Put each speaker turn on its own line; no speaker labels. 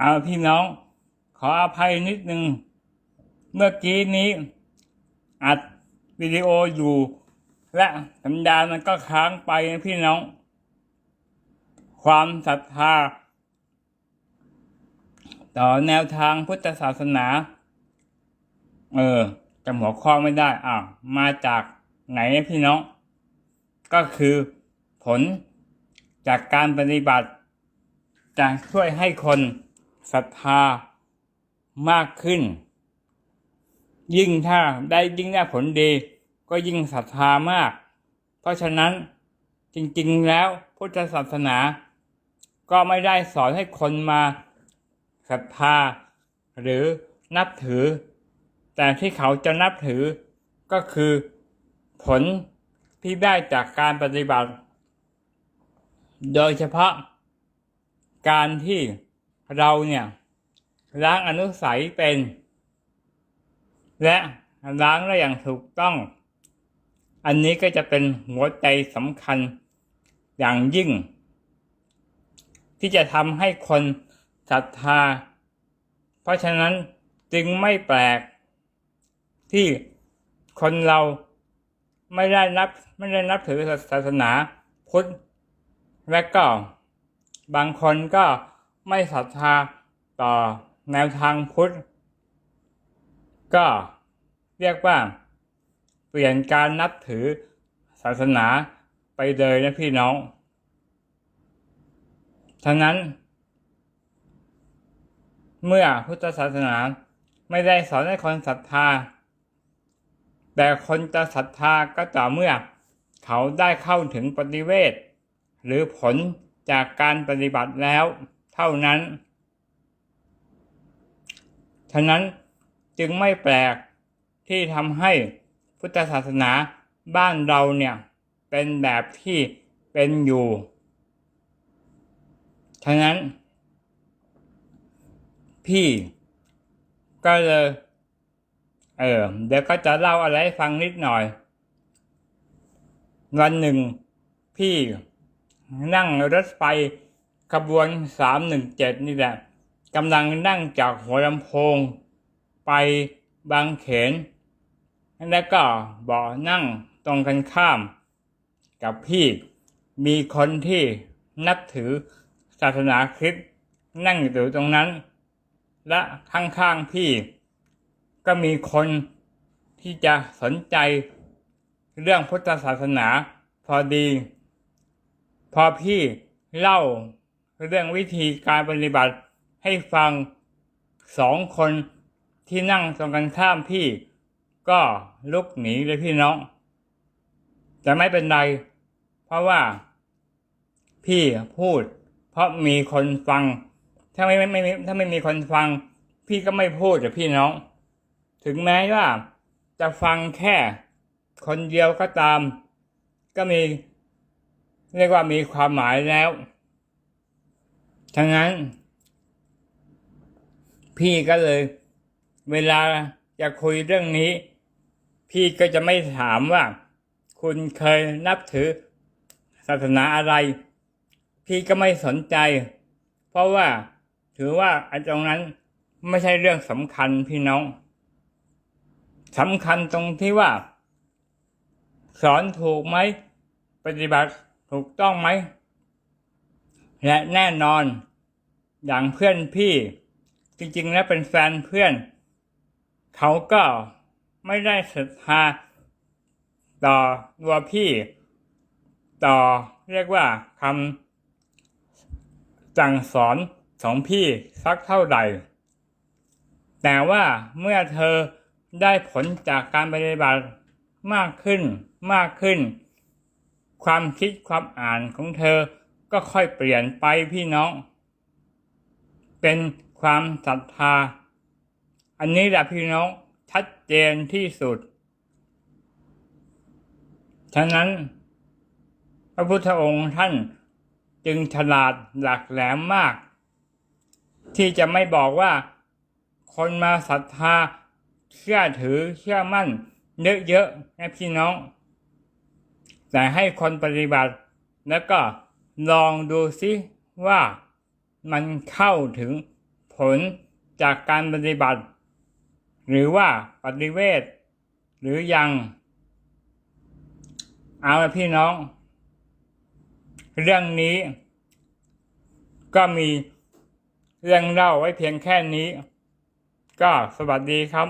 เอาพี่น้อง ขออภัยนิดนึง เมื่อกี้นี้อัดวิดีโออยู่ และสัญญาณมันก็ค้างไปนะพี่น้อง ความศรัทธา ต่อแนวทางพุทธศาสนา เออจำหัวข้อไม่ได้อ่ามาจากไหนพี่น้อง ก็คือผลจากการปฏิบัติจะช่วยให้คน ศรัทธามากขึ้น ยิ่งถ้าได้ยิ่งได้ผลดีก็ยิ่งศรัทธามาก เพราะฉะนั้นจริงๆแล้วพุทธศาสนา ก็ไม่ได้สอนให้คนมาศรัทธา หรือนับถือ แต่ที่เขาจะนับถือก็คือผลที่ได้จากการปฏิบัติ โดยเฉพาะการที่ เราเนี่ยล้างอนุสัยเป็น และล้างได้อย่างถูกต้อง อันนี้ก็จะเป็นหัวใจสำคัญอย่างยิ่ง ที่จะทำให้คนศรัทธา เพราะฉะนั้นจึงไม่แปลก ที่คนเราไม่ได้นับไม่ได้นับถือศาสนาพุทธและก็บางคนก็ ไม่ศรัทธาต่อแนวทางพุทธ ก็เรียกว่า เปลี่ยนการนับถือศาสนาไปเลยนะพี่น้อง ฉะนั้น เมื่อพุทธศาสนาไม่ได้สอนให้คนศรัทธา แต่คนจะศรัทธาก็ต่อเมื่อ เขาได้เข้าถึงปฏิเวทหรือผลจากการปฏิบัติแล้ว เท่านั้น ฉะนั้นจึงไม่แปลกที่ทำให้พุทธศาสนาบ้านเราเนี่ย เป็นแบบที่เป็นอยู่ ฉะนั้น พี่ก็เลยเออเดี๋ยวก็จะเล่าอะไรให้ฟังนิดหน่อย วันหนึ่งพี่นั่งรถไฟ ขบวนสามหนึ่งเจ็ดนี่แหละกำลังนั่งจากหัวลำโพง ไปบางเขน แล้วก็เบาะนั่งตรงกันข้าม กับพี่มีคนที่นับถือศาสนาคริสต์นั่งอยู่ตรงนั้น และข้างๆพี่ ก็มีคนที่จะสนใจเรื่องพุทธศาสนาพอดี พอพี่เล่า เรื่องวิธีการปฏิบัติให้ฟังสองคนที่นั่งตรงกันข้ามพี่ ก็ลุกหนีเลยพี่น้อง แต่ไม่เป็นไร เพราะว่า พี่พูด เพราะมีคนฟัง ถ้าไม่ไม่ไม่ถ้าไม่มีคนฟัง พี่ก็ไม่พูดกับพี่น้อง ถึงแม้ว่า จะฟังแค่คนเดียวก็ตาม ก็มี เรียกว่ามีความหมายแล้ว ทั้งนั้น พี่ก็เลย เวลาจะคุยเรื่องนี้ พี่ก็จะไม่ถามว่า คุณเคยนับถือศาสนาอะไร พี่ก็ไม่สนใจ เพราะว่าถือว่าไอ้ตรงนั้นไม่ใช่เรื่องสำคัญพี่น้องสำคัญตรงที่ว่า สอนถูกไหม ปฏิบัติถูกต้องไหม และแน่นอนอย่างเพื่อนพี่ จริงๆแล้วเป็นแฟนเพื่อน เขาก็ไม่ได้ศรัทธาต่อตัวพี่ ต่อเรียกว่าคำสั่งสอนของพี่สักเท่าไหร่แต่ว่าเมื่อเธอได้ผลจากการปฏิบัติมากขึ้นมากขึ้น ความคิดความอ่านของเธอ ก็ค่อยเปลี่ยนไปพี่น้อง เป็นความศรัทธา อันนี้แหละพี่น้องชัดเจนที่สุด ฉะนั้น พระพุทธองค์ท่านจึงฉลาดหลักแหลมมาก ที่จะไม่บอกว่า คนมาศรัทธาเชื่อถือเชื่อมั่นเยอะๆนะพี่น้อง แต่ให้คนปฏิบัติแล้วก็ ลองดูซิว่ามันเข้าถึงผผลจากการปฏิบัติ หรือว่าปฏิเวทหรือยัง เอาละพี่น้อง เรื่องนี้ ก็มีเรื่องเล่าไว้เพียงแค่นี้ ก็สวัสดีครับ